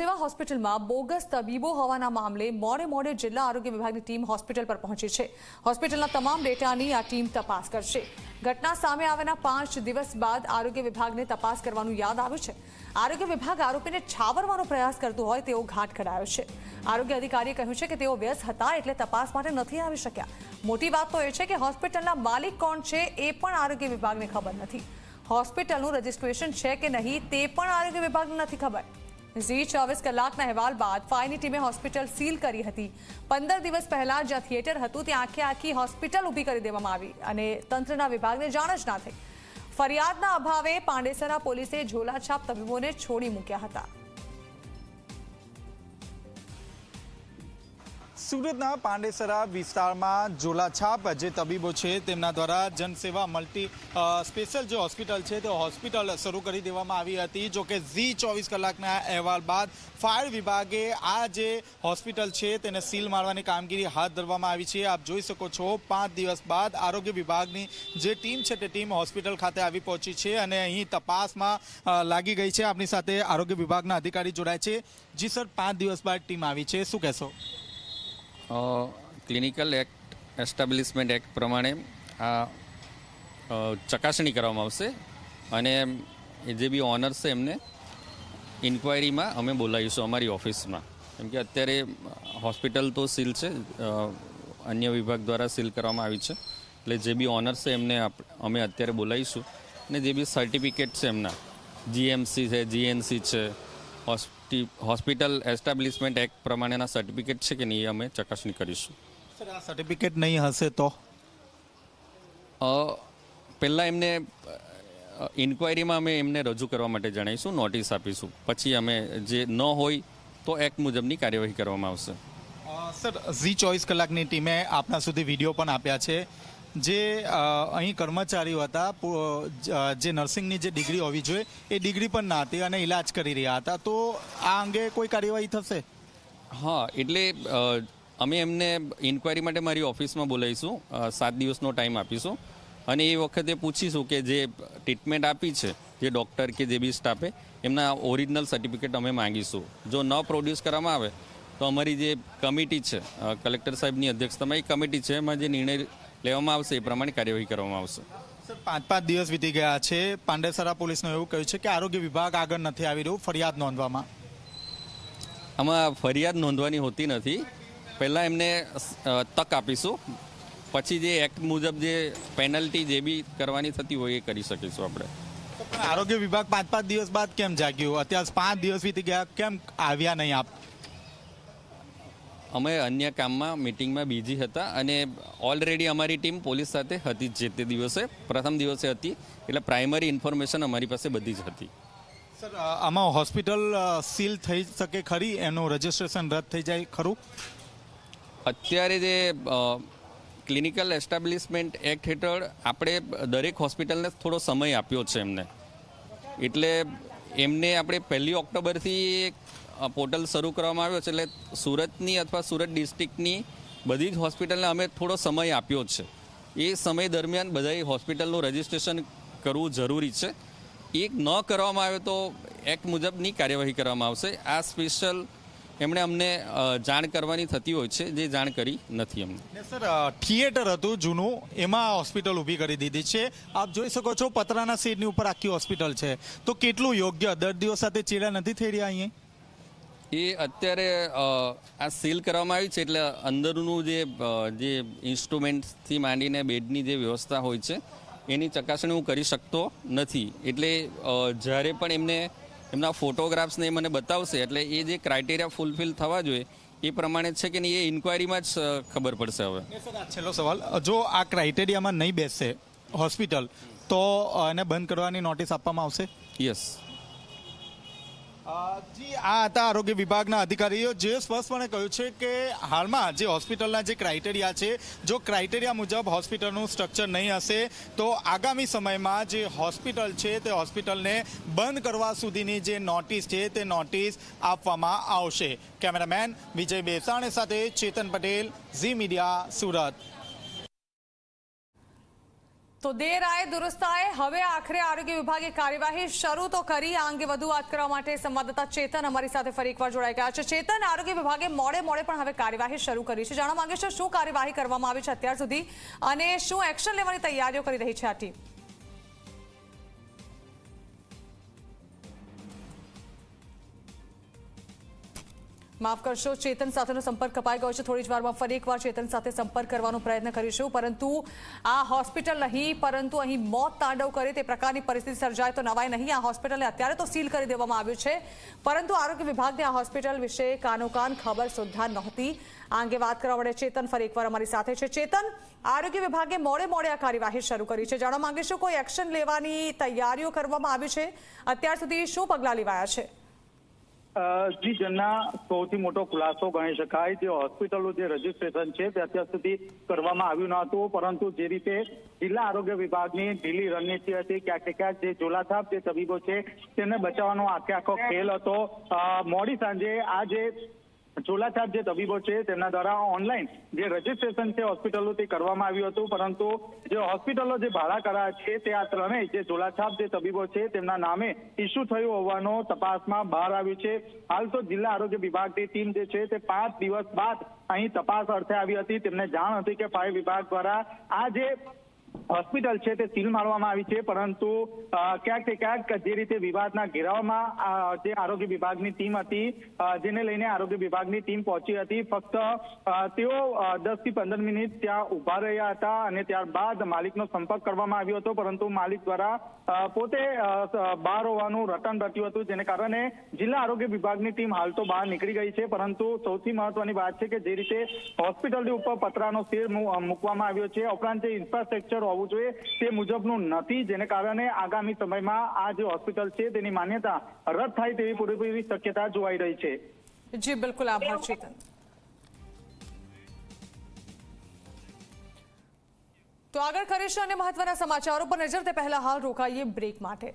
જનસેવા હોસ્પિટલમાં બોગસ તબીબો હોવાના મામલે મોડે મોડે જિલ્લા આરોગ્ય વિભાગની ટીમ હોસ્પિટલ પર પહોંચી છે. હોસ્પિટલના તમામ ડેટાની આ ટીમ તપાસ કરશે. ઘટના સામે આવ્યાના પાંચ દિવસ બાદ આરોગ્ય વિભાગને તપાસ કરવાનું યાદ આવ્યું છે. આરોગ્ય વિભાગ આરોપીને છાવરવાનો પ્રયાસ કરતું હોય તેવો ઘાટ ઘડાયો છે. આરોગ્ય અધિકારીએ કહ્યું છે કે તેઓ વ્યસ્ત હતા એટલે તપાસ માટે નથી આવી શક્યા. મોટી વાત તો એ છે કે હોસ્પિટલના માલિક કોણ છે એ પણ આરોગ્ય વિભાગને ખબર નથી. હોસ્પિટલનું રજિસ્ટ્રેશન છે કે નહીં તે પણ આરોગ્ય વિભાગને નથી ખબર. ઝી ચોવીસ કલાકના અહેવાલ બાદ ફાયરની ટીમે હોસ્પિટલ સીલ કરી હતી. પંદર દિવસ પહેલા જ્યાં થિયેટર હતું, ત્યાં આખે આખી હોસ્પિટલ ઊભી કરી દેવામાં આવી અને તંત્રના વિભાગને જાણ જ ના થઈ. ફરિયાદના અભાવે પાંડેસરા પોલીસે ઝોલાછાપ તબીબોને છોડી મૂક્યા હતા. સુરતના પાંડેસરા વિસ્તારમાં ઝોલાછાપ જે તબીબો છે તેમના દ્વારા જનસેવા મલ્ટી સ્પેશિયલ જે હોસ્પિટલ છે તે હોસ્પિટલ શરૂ કરી દેવામાં આવી હતી. જો કે ઝી ચોવીસ કલાકના અહેવાલ બાદ ફાયર વિભાગે આ જે હોસ્પિટલ છે તેને સીલ મારવાની કામગીરી હાથ ધરવામાં આવી છે. આપ જોઈ શકો છો, પાંચ દિવસ બાદ આરોગ્ય વિભાગની જે ટીમ છે તે ટીમ હોસ્પિટલ ખાતે આવી પહોંચી છે અને અહીં તપાસમાં લાગી ગઈ છે. આપની સાથે આરોગ્ય વિભાગના અધિકારી જોડાય છે. જી સર, પાંચ દિવસ બાદ ટીમ આવી છે. શું કહેશો? ક્લિનિકલ એક્ટ એસ્ટાબ્લિશમેન્ટ એક્ટ પ્રમાણે આ ચકાસણી કરવામાં આવશે અને જે બી ઓનર્સ છે એમને ઇન્ક્વાયરીમાં અમે બોલાવીશું અમારી ઓફિસમાં. કેમ કે અત્યારે હોસ્પિટલ તો સીલ છે અન્ય વિભાગ દ્વારા સીલ કરવામાં આવી છે. એટલે જે બી ઓનર્સ છે એમને અમે અત્યારે બોલાવીશું. અને જે બી સર્ટિફિકેટ છે એમના જીએમસી છે જીએનસી છે, હોસ્પિ હોસ્પિટલ એસ્ટાબ્લિશમેન્ટ એક્ટ પ્રમાણેના સર્ટિફિકેટ છે કે નહીં અમે ચકાસણી કરીશું. સર આ સર્ટિફિકેટ નહીં હશે તો? પહેલાં એમને ઇન્ક્વાયરીમાં અમે એમને રજૂ કરવા માટે જણાવીશું નોટિસ આપીશું. પછી અમે જે ન હોય તો એક્ટ મુજબની કાર્યવાહી કરવામાં આવશે. સર ઝી ચોવીસ કલાકની ટીમે આપના સુધી વીડિયો પણ આપ્યા છે. જે અહીં કર્મચારીઓ હતા જે નર્સિંગની જે ડિગ્રી હોવી જોઈએ, એ ડિગ્રી પણ ના હતી અને ઇલાજ કરી રહ્યા હતા. તો આ અંગે કોઈ કાર્યવાહી થશે? હા, એટલે અમે એમને ઇન્ક્વાયરી માટે મારી ઓફિસમાં બોલાવીશું સાત દિવસનો ટાઈમ આપીશું. અને એ વખતે પૂછીશું કે જે ટ્રીટમેન્ટ આપી છે, જે ડૉક્ટર કે જે બી સ્ટાફે, એમના ઓરિજિનલ સર્ટિફિકેટ અમે માંગીશું. જો ન પ્રોડ્યુસ કરવામાં આવે, તો અમારી જે કમિટી છે કલેક્ટર સાહેબની અધ્યક્ષતામાં એ કમિટી છે, એમાં જે નિર્ણય લેવામાં આવશે એ પ્રમાણે કાર્યવાહી કરવામાં આવશે. પાંચ પાંચ દિવસ વીતી ગયા છે. પાંડેસરા પોલીસનું એવું કહ્યું છે કે આરોગ્ય વિભાગ આગળ નથી આવી રહ્યું ફરિયાદ નોંધવામાં. આમાં ફરિયાદ નોંધવાની હોતી નથી. પહેલાં એમને તક આપીશું. પછી જે એક્ટ મુજબ જે પેનલ્ટી જે બી કરવાની થતી હોય એ કરી શકીશું આપણે. આરોગ્ય વિભાગ પાંચ પાંચ દિવસ બાદ કેમ જાગ્યું? અત્યારે પાંચ દિવસ વીતી ગયા કેમ આવ્યા નહીં આપ? અમે અન્ય કામમાં મિટિંગમાં બીજી હતા અને ઓલરેડી અમારી ટીમ પોલીસ સાથે હતી જે તે દિવસે. પ્રથમ દિવસે હતી એટલે પ્રાઇમરી ઇન્ફોર્મેશન અમારી પાસે બધી જ હતી. સર આમાં હોસ્પિટલ સીલ થઈ શકે ખરી? એનું રજીસ્ટ્રેશન રદ થઈ જાય ખરું? અત્યારે જે ક્લિનિકલ એસ્ટાબ્લિશમેન્ટ એક્ટ હેઠળ આપણે દરેક હોસ્પિટલને થોડો સમય આપ્યો છે એમને. એટલે એમને આપણે પહેલી ઓક્ટોબરથી પોર્ટલ શરૂ કરવામાં આવ્યો છે એટલે સુરતની અથવા સુરત ડિસ્ટ્રિક્ટની બધી જ હોસ્પિટલને અમે થોડો સમય આપ્યો છે. એ સમય દરમિયાન બધાએ હોસ્પિટલનું રજિસ્ટ્રેશન કરવું જરૂરી છે. એક ન કરવામાં આવે તો એક્ટ મુજબની કાર્યવાહી કરવામાં આવશે. આ સ્પેશિયલ એમણે અમને જાણ કરવાની થતી હોય છે, જે જાણ કરી નથી અમને. સર થિયેટર હતું જૂનું, એમાં હોસ્પિટલ ઊભી કરી દીધી છે. આપ જોઈ શકો છો પતરાના સીટની ઉપર આખી હોસ્પિટલ છે. તો કેટલું યોગ્ય? દર્દીઓ સાથે ચેડા નથી થઈ રહ્યા અહીંયા? એ અત્યારે આ સીલ કરવામાં આવી છે એટલે અંદરનું જે જે ઇન્સ્ટ્રુમેન્ટથી માંડીને બેડની જે વ્યવસ્થા હોય છે એની ચકાસણી હું કરી શકતો નથી. એટલે જ્યારે પણ એમને એમના ફોટોગ્રાફ્સને એ મને બતાવશે એટલે એ જે ક્રાઇટેરિયા ફૂલફિલ થવા જોઈએ એ પ્રમાણે છે કે નહીં એ ઇન્ક્વાયરીમાં જ ખબર પડશે હવે. છેલ્લો સવાલ. જો આ ક્રાઇટેરિયામાં નહીં બેસશે હોસ્પિટલ તો એને બંધ કરવાની નોટિસ આપવામાં આવશે? યસ જી, આ હતા આરોગ્ય વિભાગના અધિકારીઓ જે સ્પષ્ટપણે કહ્યું છે કે હાલમાં જે હોસ્પિટલના જે ક્રાઇટેરિયા છે, જો ક્રાઇટેરિયા મુજબ હોસ્પિટલનું સ્ટ્રક્ચર નહીં હશે, તો આગામી સમયમાં જે હોસ્પિટલ છે તે હોસ્પિટલને બંધ કરવા સુધીની જે નોટિસ છે તે નોટિસ આપવામાં આવશે. કેમેરામેન વિજય બેસાણે સાથે ચેતન પટેલ, ઝી મીડિયા, સુરત. તો દેર આએ દુરસ્ત આએ હવે આખરે આરોગ્ય વિભાગે કાર્યવાહી શરૂ તો કરી. આ અંગે વધુ વાત કરવા માટે સંવાદદાતા ચેતન અમારી સાથે ફરી એકવાર જોડાઈ ગયા છે. ચેતન, આરોગ્ય વિભાગે મોડે મોડે પણ હવે કાર્યવાહી શરૂ કરી છે. જાણવા માંગે છે શું કાર્યવાહી કરવામાં આવી છે અત્યાર સુધી અને શું એક્શન લેવાની તૈયારીઓ કરી રહી છે આ ટીમ? માફ કરશો, ચેતન સાથેનો સંપર્ક કપાઈ ગયો છે. થોડી જ વારમાં ફરી એકવાર ચેતન સાથે સંપર્ક કરવાનો પ્રયત્ન કરીશું. પરંતુ આ હોસ્પિટલ નહીં, પરંતુ અહીં મોત તાંડવ કરે તે પ્રકારની પરિસ્થિતિ સર્જાય તો નવાય નહીં. આ હોસ્પિટલને અત્યારે તો સીલ કરી દેવામાં આવ્યું છે. પરંતુ આરોગ્ય વિભાગને આ હોસ્પિટલ વિશે કાનોકાન ખબર સુદ્ધા નહોતી. આ અંગે વાત કરવા માટે ચેતન ફરી એકવાર અમારી સાથે છે. ચેતન, આરોગ્ય વિભાગે મોડે મોડે આ કાર્યવાહી શરૂ કરી છે. જાણવા માંગીશું, કોઈ એક્શન લેવાની તૈયારીઓ કરવામાં આવી છે? અત્યાર સુધી શું પગલાં લેવાયા છે? જી જનના સૌથી મોટો ખુલાસો ગણી શકાય, જે હોસ્પિટલનું જે રજીસ્ટ્રેશન છે, તે અત્યાર સુધી કરવામાં આવ્યું ન હતું, પરંતુ જે રીતે જિલ્લા આરોગ્ય વિભાગની ઢીલી રણનીતિ હતી, ક્યાંક ક્યાંક જે ઝોલાછાપ જે તબીબો છે તેને બચાવવાનો આખે આખો ખેલ હતો. મોડી સાંજે આ જે ઝોલાછાપ જે તબીબો છે, તેમના દ્વારા ઓનલાઈન જે રજીસ્ટ્રેશન છે હોસ્પિટલો તે કરવામાં આવ્યું હતું, પરંતુ જે હોસ્પિટલો જે ભાડા કરાયા છે, તે આ ત્રણેય જે ઝોલાછાપ જે તબીબો છે, તેમના નામે ઇસ્યુ થયું હોવાનો તપાસમાં બહાર આવ્યું છે. હાલ તો જિલ્લા આરોગ્ય વિભાગની ટીમ જે છે, તે પાંચ દિવસ બાદ અહીં તપાસ અર્થે આવી હતી. તેમને જાણ હતી કે ફાયર વિભાગ દ્વારા આ જે હોસ્પિટલ છે તે સીલ મારવામાં આવી છે, પરંતુ ક્યાંક તે ક્યાંક જે રીતે વિવાદના ઘેરાવમાં જે આરોગ્ય વિભાગની ટીમ હતી જેને લઈને આરોગ્ય વિભાગની ટીમ પહોંચી હતી, ફક્ત તેઓ દસથી પંદર મિનિટ ત્યાં ઊભા રહ્યા હતા અને ત્યારબાદ માલિકનો સંપર્ક કરવામાં આવ્યો હતો, પરંતુ માલિક દ્વારા પોતે બહાર હોવાનું રટન રટ્યું હતું, જેને કારણે જિલ્લા આરોગ્ય વિભાગની ટીમ હાલ તો બહાર નીકળી ગઈ છે, પરંતુ સૌથી મહત્વની વાત છે કે જે રીતે હોસ્પિટલની ઉપર પતરાનો શેર મૂકવામાં આવ્યો છે, ઉપરાંત જે ઇન્ફ્રાસ્ટ્રક્ચર હોવું જોઈએ તે મુજબનું નથી. જેને કારણે આગામી સમયમાં આ જે હોસ્પિટલ છે તેની માન્યતા રદ થાય તેવી પૂરેપૂરી શક્યતા જોવાઈ રહી છે. જી બિલકુલ. આભાર ચેતન. તો આગળ કરીશું અને મહત્વના સમાચારો પર નજર તે પહેલા હાલ રોકાઈએ બ્રેક માટે.